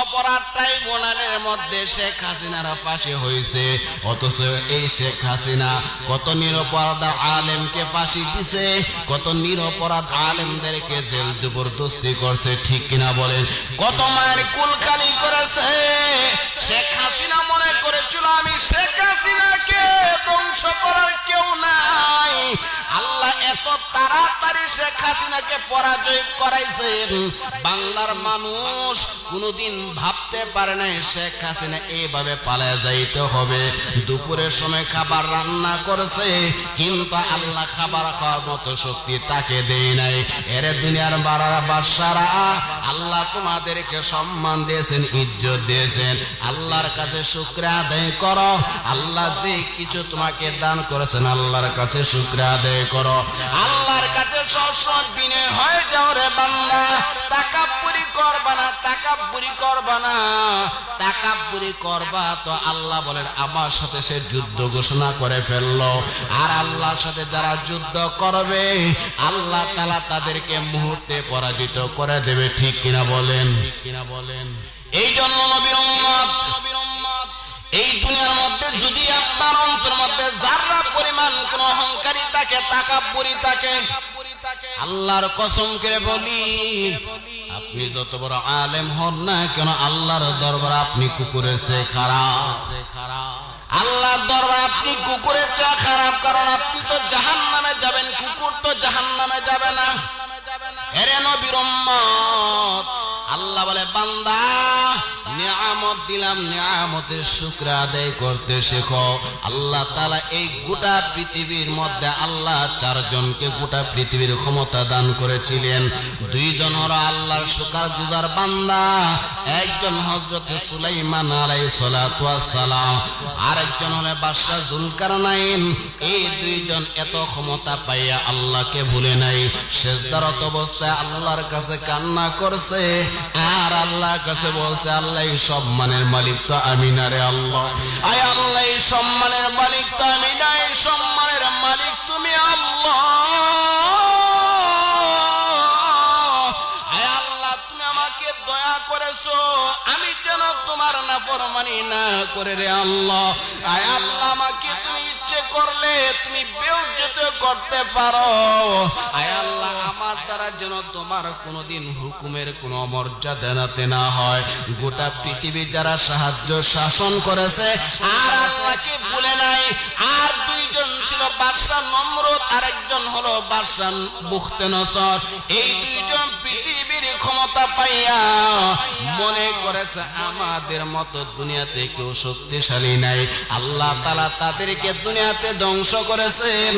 অপরাধ মধ্যে শেখ ফাঁসি হয়েছে। অথচ এই শেখ হাসিনা কত নিরপরাধ আলেমকে ফাঁসি দিছে, কত নিরপরাধ আলেমদেরকে জেল জবরদস্তি করছে, ঠিক কিনা বলেন? কত মায়ের কুলকালি করেছে। শেখ হাসিনা মনে করেছিল, আমি শেখ হাসিনাকে ধ্বংস করার কেউ নাই। আল্লাহ এত তাড়াতাড়ি শেখ হাসিনাকে পরাজয় করাইছেন। বাংলার মানুষ কোনোদিন ভাবতে পারে নাই, শেখ হাসিনা এইভাবে পালায় যাইতে হবে। দুপুরের সময় খাবার রান্না করেছে, কিন্তু আল্লাহ খাবার খাওয়ার মতো শক্তি তাকে দেয় নাই। এর দুনিয়ার বারা বাসারা আল্লাহ তোমাদেরকে সম্মান দিয়েছেন, ইজ্জত দিয়েছেন। আল্লাহর কাছে শুক্র আদায় করো। আল্লাহ যে কিছু তোমাকে দান করেছেন, আল্লাহর কাছে শুক্র আদায় করো। আল্লাহর কাছে সবসময় বিনয় হয়ে যাও রে বান্দা। টাকা পুরি করবা না, টাকা পুরি করবা না। পুরি করবা তো আল্লাহ বলেন, আমার সাথে সে যুদ্ধ ঘোষণা করে ফেলল। আর আল্লাহর সাথে যারা যুদ্ধ করবে, আল্লাহ তালা তাদেরকে মুহূর্তে পরাজিত করে দেবে, ঠিক কিনা বলেন? কিনা বলেন? এই জন্য নবীর উম্মত, এই দুনিয়ার মধ্যে যদি আপনার অন্তর মধ্যে যারা পরিমাণ কোন অহংকারী থাকে, তাকাব্বরি থাকে, আল্লাহর কসম করে বলি আপনি যত বড় আলেম হন না কেন, আল্লাহর দরবার আপনি কুকুরের সে খারাপ? আল্লাহর দরবার আপনি কুকুরের চা খারাপ, কারণ আপনি তো জাহান নামে যাবেন, কুকুর তো জাহান নামে যাবে না। এরে নবীর আল্লাহ বলে, বান্দা নিয়ামত দিলাম, নিয়ামতের শুক্র আদায় করতে শেখো। আল্লাহ তালা এই গোটা পৃথিবীর মধ্যে আল্লাহ চারজনকে গোটা পৃথিবীর ক্ষমতা দান করেছিলেন। দুইজন হলো আল্লাহর শুকার গুজার বান্দা, একজন হজরত সুলাইমান আলাই সালাম আরেকজন হলে বাদশাহ জুলকার নাইন এই দুইজন এত ক্ষমতা পাইয়া আল্লাহকে ভুলে নাই। শেষদারত অবস্থায় আল্লাহর কাছে কান্না করছে, আর আল্লাহর কাছে বলছে, আল্লাহ এই সম্মানের মালিক তো আমি না রে আল্লাহ। আয় আল্লাহ সম্মানের মালিক তো আমি না সম্মানের মালিক তুমি আল্লাহ। আল্লাহ করেছ, আমি যেন তোমার নাফরমানি না করে রে আল্লাহ। আয় আল্লাহ, আমাকে তুমি ইচ্ছে করলে তুমি বেউজ্জত করতে পারো। আয় আল্লাহ আমার দ্বারা যেন তোমার কোনোদিন হুকুমের কোনো মর্যাদা নাতে না হয়। গোটা পৃথিবী যারা সাহায্য শাসন করেছে, আর আল্লাহকে ভুলে নাই, আর দুইজন ছিল বাদশাহ নমরুদ, আরেকজন হলো বাদশাহ বুখতে নসর এই দুইজন ক্ষমতা পাইয়া মনে করেছে, আমাদের মতো দুনিয়াতে কেউ শক্তিশালী নাই। আল্লাহ তালা তাদেরকে দুনিয়াতে ধ্বংস করেছেন।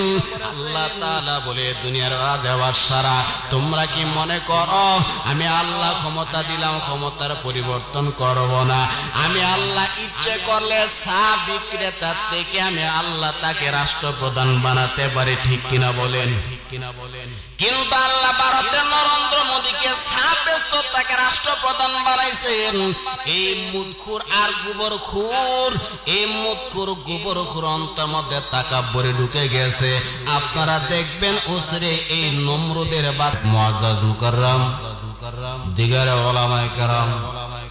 আল্লাহ তালা বলে, দুনিয়ার দেওয়ার সারা, তোমরা কি মনে করো, আমি আল্লাহ ক্ষমতা দিলাম, ক্ষমতার পরিবর্তন করব না। আমি আল্লাহ ইচ্ছে করলে চা বিক্রেতার থেকে আমি আল্লাহ তাকে রাষ্ট্রপ্রধান বানাতে পারি। ঠিক কিনা বলেন? ঠিক কিনা বলেন? কিন্তু আল্লাহ ভারতের নরেন্দ্র মোদীকে সাবেস্ত তাকে রাষ্ট্রপ্রধান বানাইছেন। এই মুদখুর আর গোবর খুর এই মুদখুর গোবর খুর অন্তর মধ্যে ভরে ঢুকে গেছে। আপনারা দেখবেন ওসরে এই নমরুদের বাদ মুআজ্জাজ মুকাররম, দিগারে ওলামায়ে কেরাম,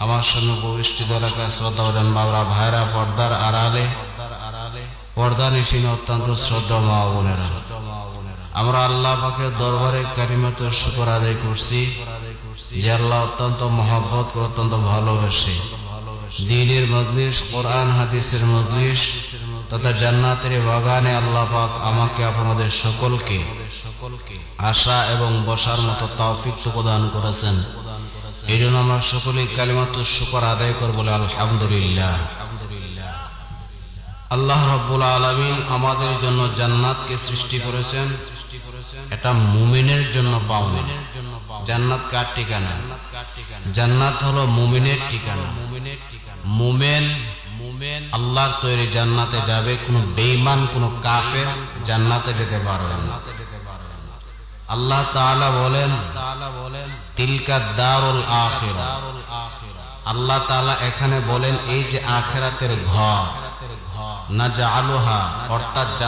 আমার সঙ্গে প্রবিষ্টিত এলাকায় শ্রদ্ধা দেন বাবরা ভাইরা পর্দার আড়ালে পর্দা নিশিন অত্যন্ত শ্রদ্ধা মা বোনেরা। আমরা আল্লাহ পাকের দরবারে কারিমাত শুকর আদায় করছি যে আল্লাহ অত্যন্ত মহব্বত অত্যন্ত ভালোবাসে। দিনের মজলিস, কোরআন, হাদিসের মজলিস তথা জান্নাতের বাগানে আল্লাহ পাক আমাকে, আপনাদের সকলকে সকলকে আশা এবং বসার মতো তৌফিক প্রদান করেছেন। এই জন্য আমরা সকলেই কালিমাত শুকর আদায় করব আলহামদুলিল্লাহ। আল্লাহ রব্বুল আলমিন আমাদের জন্য জান্নাতকে সৃষ্টি করেছেন। এটা মুমিনের জন্য পাওনা। জান্নাত কার ঠিকানা? জান্নাত হলো মুমিনের ঠিকানা। মুমিনের ঠিকানা মুমেন মুমেন আল্লাহর তৈরি জান্নাতে যাবে, কোনো বেঈমান, কোনো কাফের জান্নাতে যেতে পারবে না। আল্লাহ তাআলা বলেন তাআলা বলেন তিলকা দারুল আখিরা আল্লাহ তাআলা এখানে বলেন, এই যে আখেরাতের ঘর না জাআলুহা অর্থাৎ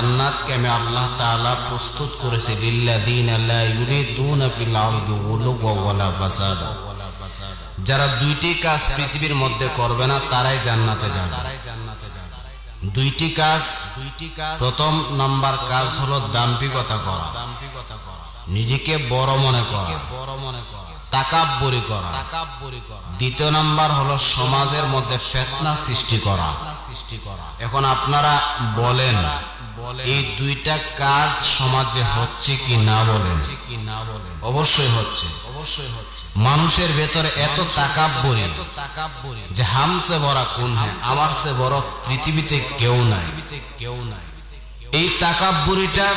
আল্লাহ প্রস্তুত যারা দুইটি কাজ পৃথিবীর মধ্যে করবে না, তারাই জান্নাতে যাবে। দুইটি কাজ, প্রথম নাম্বার কাজ হলো দাম্পিকতা করা। নিজেকে বড় মনে করা। তাকাব্বরি করা। দ্বিতীয় নাম্বার হলো সমাজের মধ্যে ফেতনা সৃষ্টি করা। সৃষ্টি করা। এখন আপনারা বলেন এই দুইটা কাজ সমাজে হচ্ছে কি না বলেন? কি না বলেন অবশ্যই হচ্ছে। অবশ্যই হচ্ছে মানুষের ভেতরে এত তাকাব্বরি। তাকাব্বরি যে হামসে বড় কোন হ্যাঁ আমার সে বড় পৃথিবীতে কেউ নাই। কেউ নাই। এই তাকাব্বুরিটা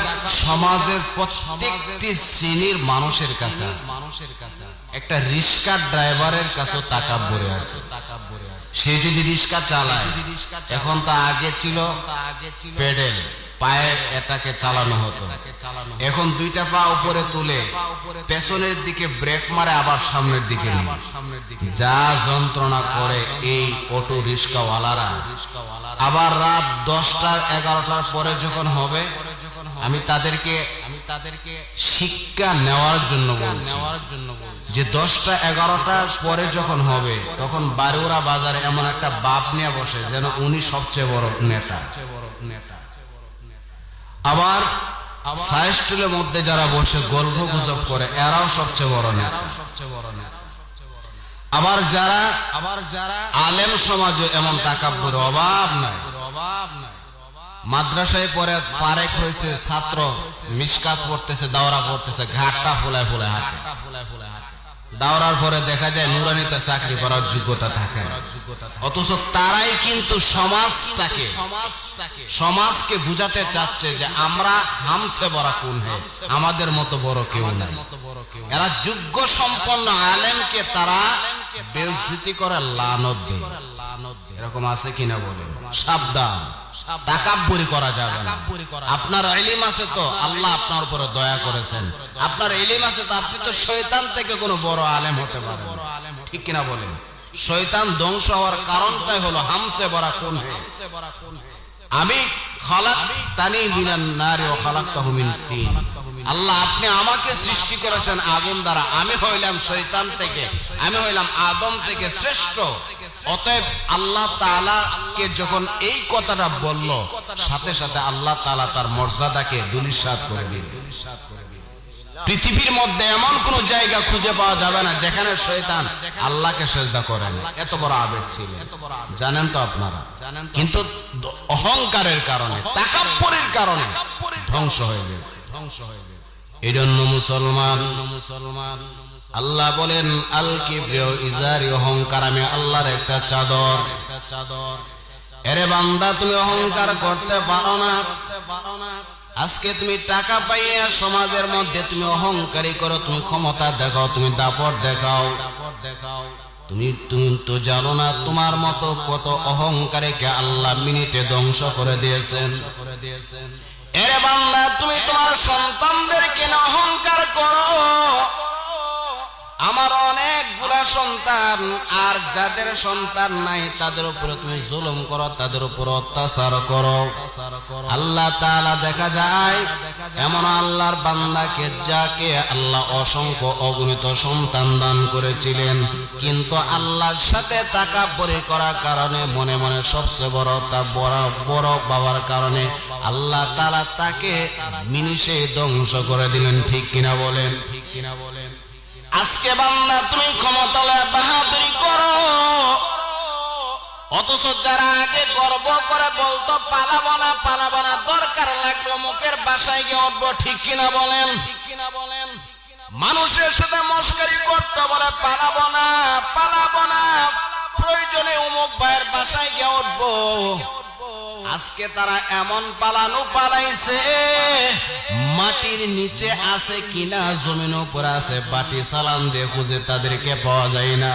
সমাজের প্রত্যেকটি শ্রেণির মানুষের কাছে মানুষের কাছে একটা রিক্সার ড্রাইভারের কাছে তাকাব্বুরি আছে। সে যদি রিক্সা চালায়, এখন তো আগে ছিল পেডেল পায়ে এটাকে চালানো হতো। এখন দুইটা পা উপরে তুলে পেছনের দিকে ব্রেক মারে, আবার সামনের দিকে যা যন্ত্রণা করে এই অটো রিক্সাওয়ালারা। আবার রাত দশটা, এগারোটার পরে যখন হবে, আমি তাদেরকে আমি তাদেরকে শিক্ষা নেওয়ার জন্য নেওয়ার জন্য যে দশটা, এগারোটা পরে যখন হবে, তখন বারুরা বাজারে এমন একটা বাপ নিয়ে বসে যেন উনি সবচেয়ে বড় নেতা। আবার সাইস্টুলের মধ্যে যারা বসে গল্প গুজব করে, এরাও সবচেয়ে বড় নেতা। আবার যারা আবার যারা আলেম সমাজে এমন তাকাব্বুর অভাব নাই। অভাব নাই মাদ্রাসায় পরে ফারেক হয়েছে, ছাত্র মিসকাত পড়তেছে, দাওরা পড়তেছে, ঘাটটা ফুলায় ফুলায় হাঁটে। দাওরার পরে দেখা যায় নুরানিতে চাকরি করার যোগ্যতা থাকে অথচ তারাই কিন্তু সমাজটাকে সমাজটাকে সমাজকে বুঝাতে চাচ্ছে যে আমরা হামসে বড় কোন আমাদের মতো বড় কেউ নাই। এরা যোগ্য সম্পন্ন আলেমকে তারা বেউজ্জিতি করে লানত দেয়। এরকম আছে কিনা বলেন? সাবধান। করা যাবে আপনার ইলিম আছে তো আল্লাহ আপনার উপরে দয়া করেছেন। আপনার ইলিম আছে তো আপনি তো শয়তান থেকে কোনো বড় আলেম হতে পারেন। ঠিক কিনা বলেন? শয়তান ধ্বংস হওয়ার কারণটাই হলো হামসে বড়া কোন আমি খালাক তানি মিনান নারী ও খালাকতাহু মিন তিন আল্লাহ আপনি আমাকে সৃষ্টি করেছেন আগুন দ্বারা। আমি হইলাম শৈতান থেকে। আমি হইলাম আদম থেকে শ্রেষ্ঠ। অতএব আল্লাহ তাআলাকে যখন এই কথাটা বলল, সাথে সাথে আল্লাহ তাআলা তার মর্যাদাকে দুলিশাত করে দিল। পৃথিবীর মধ্যে এমন কোন জায়গা খুঁজে পাওয়া যাবে না যেখানে শয়তান আল্লাহকে সেজদা করেন এত বড় আবেগ ছিল। জানেন তো আপনারা? কিন্তু অহংকারের কারণে, তাকাপ্পরের কারণে ধ্বংস হয়ে গেছে। ধ্বংস হয়ে গেছে এই জন্য মুসলমান মুসলমান আল্লাহ বলেন, আল কিব্রিয় ইজারি অহংকার, আমি আল্লাহর একটা চাদর। চাদর এরে বান্দা, তুমি অহংকার করতে পারো না। আজকে তুমি টাকা পাইয়া সমাজের মধ্যে তুমি অহংকারী করো, তুমি ক্ষমতা দেখাও, তুমি দাপট দেখাও। দেখাও তুমি তুমি তো জানো না তোমার মতো কত অহংকারীকে আল্লাহ মিনিটে ধ্বংস করে দিয়েছেন। করে দিয়েছেন এরে বান্দা, তুমি তোমার সন্তানদেরকে অহংকার করো। আমার অনেক অনেকগুলা সন্তান, আর যাদের সন্তান নাই, তাদের উপরে তুমি জুলুম করো, তাদের উপর অত্যাচার করো। আল্লাহ তাআলা দেখা যায়, এমন আল্লাহর বান্দাকে যাকে আল্লাহ অসংখ্য অগণিত সন্তান দান করেছিলেন, কিন্তু আল্লাহর সাথে টাকা পরে করার কারণে, মনে মনে সবচেয়ে বড় তার বড় বড় বাবার কারণে আল্লাহ তাআলা তাকে মিনিশে ধ্বংস করে দিলেন ঠিক কিনা বলেন ঠিক কিনা বলেন? আজকে বান্দা তুমি ক্ষমতালয় বাহাদুরি করো। অথচ যারা আগে গর্ব করে বলতো, পালাবো না পালাবো না, দরকার লাগল মুখের বাসায় গিয়ে উঠবো। ঠিক কিনা বলেন বলেন? মানুষের সাথে মস্কারি করতে বলে, পালাবো না পালাবো না, প্রয়োজনে উমুক ভাইয়ের বাসায় গিয়ে উঠবো। আজকে তারা এমন পালানো পালাইছে, মাটির নিচে আছে কিনা, জমিন উপরে আছে, বাটি সালাম দিয়ে খুঁজে তাদেরকে পাওয়া যায় না।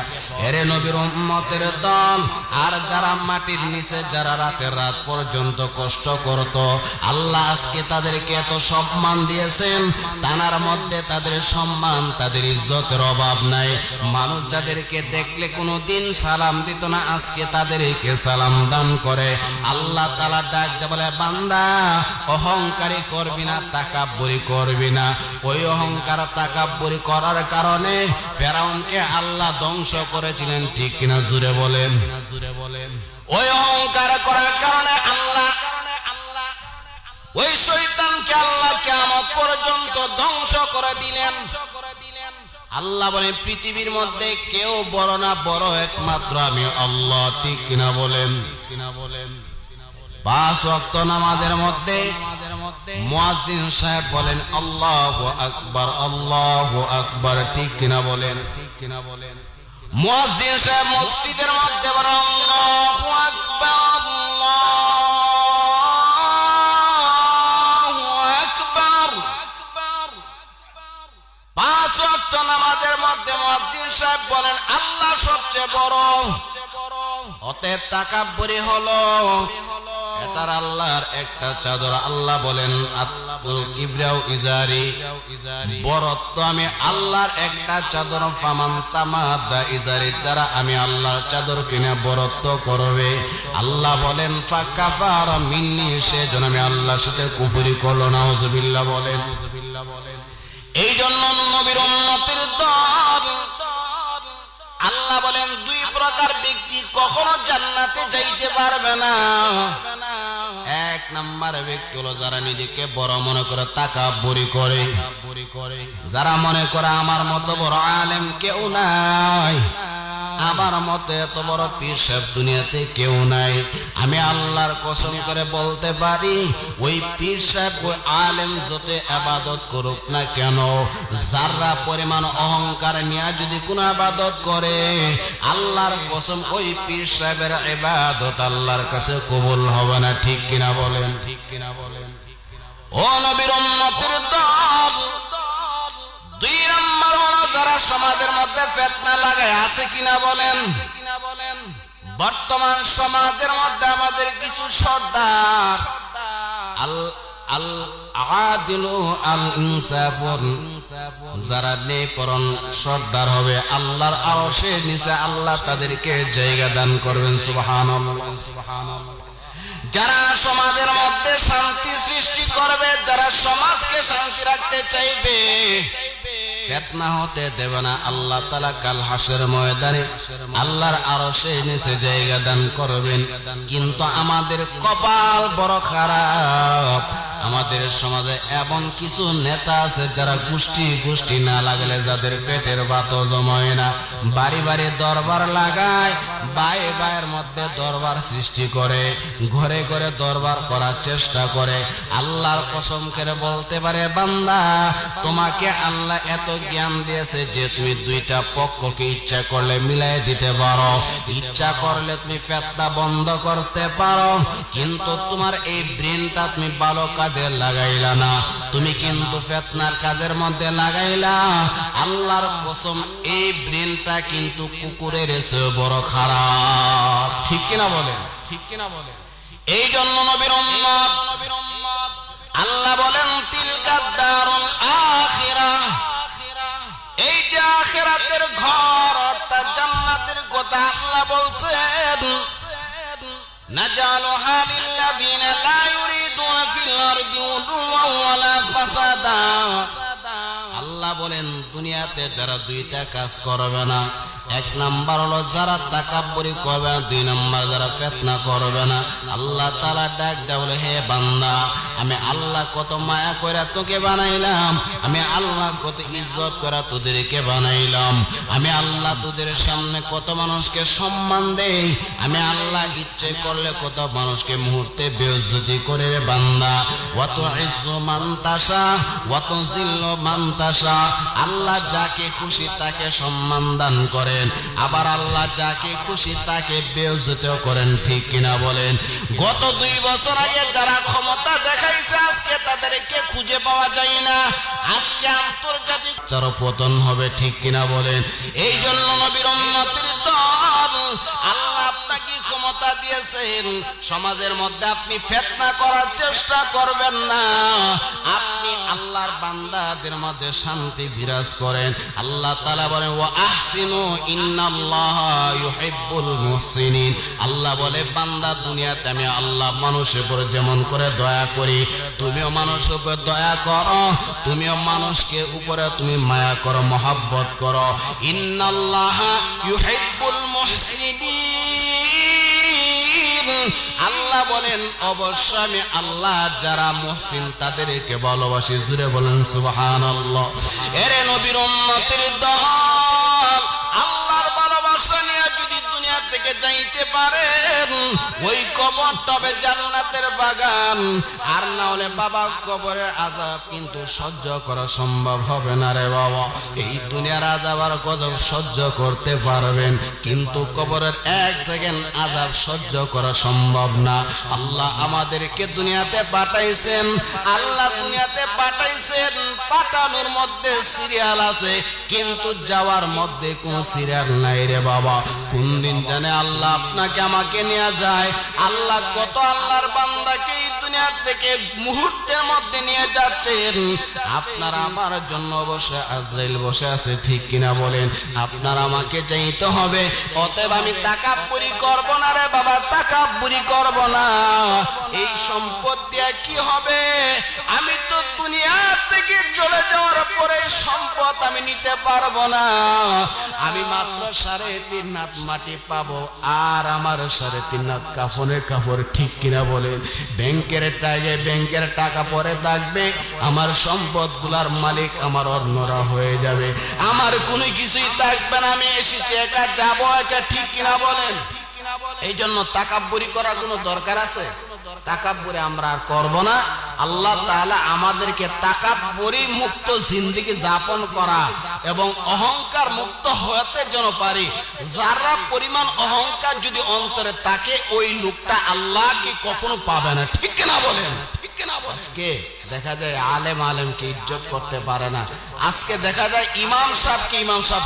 এরে নবীর উম্মতের দল, আর যারা মাটির নিচে, যারা রাতের রাত পর্যন্ত কষ্ট করত, আল্লাহ আজকে তাদেরকে এত সম্মান দিয়েছেন, তানার মধ্যে তাদের সম্মান, তাদের ইজ্জতের অভাব নাই। মানুষ যাদেরকে দেখলে কোনো দিন সালাম দিত না, আজকে তাদেরকে সালাম দান করে। আল্লাহ তালা ডাক দে বলে, বান্দা, অহংকারী করবি না, তাকাব্বরি করবি না। ওই অহংকার তাকাব্বরি করার কারণে ফেরাউনকে আল্লাহ ধ্বংস করেছিলেন, ঠিক কিনা জুড়ে বলেন। জুড়ে বলেন ওই অহংকার করার কারণে আল্লাহ, ওই শৈতানকে আল্লাহ কিয়ামত পর্যন্ত ধ্বংস করে দিলেন। আল্লাহ বলেন পৃথিবীর মধ্যে কেউ বড় না, বড় একমাত্র আমি আল্লাহ, ঠিক কিনা বলেন কিনা বলেন। পাঁচ ওয়াক্ত নামাজের মধ্যে মুয়াজ্জিন সাহেব বলেন, আল্লাহু আকবার আল্লাহু আকবার। ঠিক কিনা বলেন? ঠিক কিনা বলেন মুয়াজ্জিন সাহেব মসজিদের মধ্যে আকবার। পাঁচ ওয়াক্ত নামাজের মধ্যে মুয়াজ্জিন সাহেব বলেন, আল্লাহ সবচেয়ে বড়। অতএব তাকাব্বরি হলো এটার আল্লাহর একটা চাদর আল্লাহ বলেন ইব্রাউ ইজারি। বরত্ব আমি আল্লাহর একটা চাদর, ফামান তামাদা ইজারি। যারা আমি আল্লাহর চাদর কিনে বরত্ব করবে, আল্লাহ বলেন মিন্নি আমি আল্লাহর সাথে কুফরি করল না। বলেন বলেন। এই জন্য নবীর উম্মতের দল, আল্লাহ বলেন, দুই প্রকার ব্যক্তি কখনো জান্নাতে যাইতে পারবে না। নাম্বার ব্যক্তি হলো যারা নিজেকে বড় মনে করে তাকা বড়ি করে করে। যারা মনে করে আমার মতো বড় আলেম কেউ নাই। আমার মতো এত বড় পীর দুনিয়াতে কেউ নাই। আমি আল্লাহর কসম করে বলতে পারি, ওই পীর ওই আলেম যত আবাদত করুক না কেন যারা পরিমাণ অহংকার নিয়ে যদি কোন আবাদত করে, আল্লাহর কসম ওই পীর ইবাদত আল্লাহর কাছে কবুল হবে না ঠিক কিনা বলেন? ঠিক কিনা বলেন? ও নবীর উম্মতের দল! সমাজের মধ্যে ফেতনা লাগায়, আছে কিনা বলেন? বর্তমান সমাজের মধ্যে আমাদের কিছু সর্দার। আল্লাহর নিচে আল্লাহ তাদেরকে জায়গা দান করবেন যারা সমাজের মধ্যে শান্তি সৃষ্টি করবে, যারা সমাজকে শান্তি রাখতে চাইবে ফেতনা হতে দেবে না। আল্লাহ তালা কাল হাসের ময়দানে আল্লাহর আরও সেই নিচে জায়গা দান করবেন। কিন্তু আমাদের কপাল বড় খারাপ। আমাদের সমাজে এমন কিছু নেতা আছে যারা গোষ্ঠী গোষ্ঠী না লাগলে যাদের পেটের বাত জমায় না। বাড়ি বাড়ি দরবার লাগায় বায়ে বায়ের মধ্যে দরবার সৃষ্টি করে, ঘরে ঘরে দরবার করার চেষ্টা করে। আল্লাহর কসম করে বলতে পারে, বান্দা, তোমাকে আল্লাহ এত জ্ঞান দিয়েছে যে তুমি দুইটা পক্ষকে ইচ্ছা করলে মিলাই দিতে পারো। ইচ্ছা করলে তুমি ফেতনা বন্ধ করতে পারো। কিন্তু তোমার এই ব্রেনটা তুমি ভালো কাজে কাজে লাগাইলা না। তুমি কিন্তু ফেতনার কাজের মধ্যে লাগাইলা। আল্লাহর কসম এই ব্রেনটা কিন্তু কুকুরের এসে বড় খারাপ। ঠিক কিনা বলেন? ঠিক কিনা বলেন? এই জন্য নবীর আল্লাহ বলেন তিলকাদ্দারুল আখিরা। এই যে আখিরাতের ঘর অর্থাৎ জান্নাতের কথা আল্লাহ বলছেন في الأرض عدوا ولا فسادا আল্লাহ বলেন দুনিয়াতে যারা দুইটা কাজ করবে না এক নাম্বার হলো, যারা তাকাব্বরি করবে না দুই নাম্বার যারা ফেতনা করবে না। আল্লাহ তালা ডাক বলে, হে বান্দা, আমি আল্লাহ কত মায়া করে তোকে বানাইলাম, আমি আল্লাহ কত ইজ্জত করে তোদেরকে বানাইলাম, আমি আল্লাহ তোদের সামনে কত মানুষকে সম্মান দেই, আমি আল্লাহ ইচ্ছে করলে কত মানুষকে মুহূর্তে বেজ্জতি করে রে বান্দা। অত ইজ্জু মান্তাসা অত জিল্ল মান্তাসা আল্লাহ যাকে খুশি তাকে সম্মান দান করেন আবার আল্লাহ যাকে খুশি তাকে বেউজতেও করেন, ঠিক কিনা বলেন? গত দুই বছর আগে যারা ক্ষমতা দেখাইছে, আজকে তাদেরকে খুঁজে পাওয়া যায় না। আজকে আন্তর্জাতিক চরপতন হবে, ঠিক কিনা বলেন? এই জন্য নবীর উম্মতের দিয়েছেন, সমাজের মধ্যে আপনি ফেতনা করার চেষ্টা করবেন না। আপনি আল্লাহর বান্দাদের মধ্যে শান্তি বিরাজ করেন। আল্লাহ তাআলা বলেন, ওয়া আহসিনু ইন্নাল্লাহ ইউহিব্বুল মুহসিনিন। আল্লাহ বলে, বান্দা দুনিয়াতে আমি আল্লাহ মানুষের উপরে যেমন করে দয়া করি, তুমিও মানুষের উপর দয়া করো, তুমিও মানুষকে উপরে তুমি মায়া করো, মহাব্বত করো। ইন্নাল্লাহ ইউহিব্বুল মুহসিনিন। আল্লাহ বলেন অবশ্য আমি আল্লাহ যারা মহসিন তাদেরকে ভালোবাসি। জুড়ে বলেন, সুবহানাল্লাহ। এরে নবীর উম্মতের দল। যাইতে পারেন ওই কবর তবে জান্নাতের বাগান। আর না হলে বাবা, কবরের আজাব কিন্তু সহ্য করা সম্ভব হবে না রে বাবা। এই দুনিয়ার আজাব আর গজব সহ্য করতে পারবেন, কিন্তু কবরের এক সেকেন্ড আজাব সহ্য করা সম্ভব না। আল্লাহ আমাদেরকে দুনিয়াতে পাঠাইছেন, আল্লাহ দুনিয়াতে পাঠাইছেন। পাঠানোর মধ্যে সিরিয়াল আছে, কিন্তু যাওয়ার মধ্যে কোন সিরিয়াল নাই রে বাবা। কোন দিন জানে আল্লাহ আপনাকে আমাকে নিয়ে যায়। আল্লাহ কত আল্লাহর বান্দাকে এই দুনিয়া থেকে মুহূর্তের মধ্যে নিয়ে যাচ্ছেন। আপনার আমার জন্য বসে, আজরাইল বসে আছে, ঠিক কিনা বলেন? আপনার আমাকে চাইতে হবে। অতএব আমি টাকা পুরি করব না রে বাবা, টাকা পুরি করব না। এই সম্পদ দিয়ে কি হবে? আমি তো দুনিয়ার থেকে চলে যাওয়ার পরে সম্পদ আমি নিতে পারব না। আমি মাত্র সাড়ে তিন হাত মাটি পাবো। আর আমার সাড়ে তিন হাত কাফনের কাপড় ঠিক কিনা বলেন ব্যাংকের টাকা ব্যাংকের টাকা পরে থাকবে, আমার সম্পদগুলার মালিক আমার অন্যরা হয়ে যাবে। আমার কোনো কিছুই থাকবে না, আমি এসেছি, একা যাব, একা ঠিক কিনা বলেন এই জন্য তাকাব্বরি করার কোনো দরকার আছে? তাকাব্বরি আমরা আর করব না। আল্লাহ তাআলা আমাদেরকে তাকাব্বরি মুক্ত জিন্দেগি যাপন করা। এবং অহংকার মুক্ত হতে যেন পারি, যারা পরিমাণ অহংকার যদি অন্তরে থাকে, ওই লোকটা আল্লাহকে কখনো পাবে না। ঠিক না বলেন? আজকে দেখা যায় আলেম আলেমকে ইজ্জত করতে পারে না। আজকে দেখা যায় ইমাম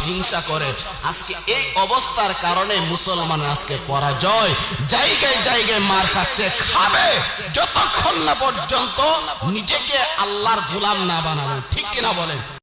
হিংসা করে। আজকে এই অবস্থার কারণে মুসলমান আজকে জায়গায় জায়গায় মার খাচ্ছে, খাবে। যতক্ষণ না পর্যন্ত নিজেকে আল্লাহর গোলাম না বানাবেন ঠিক কিনা বলেন?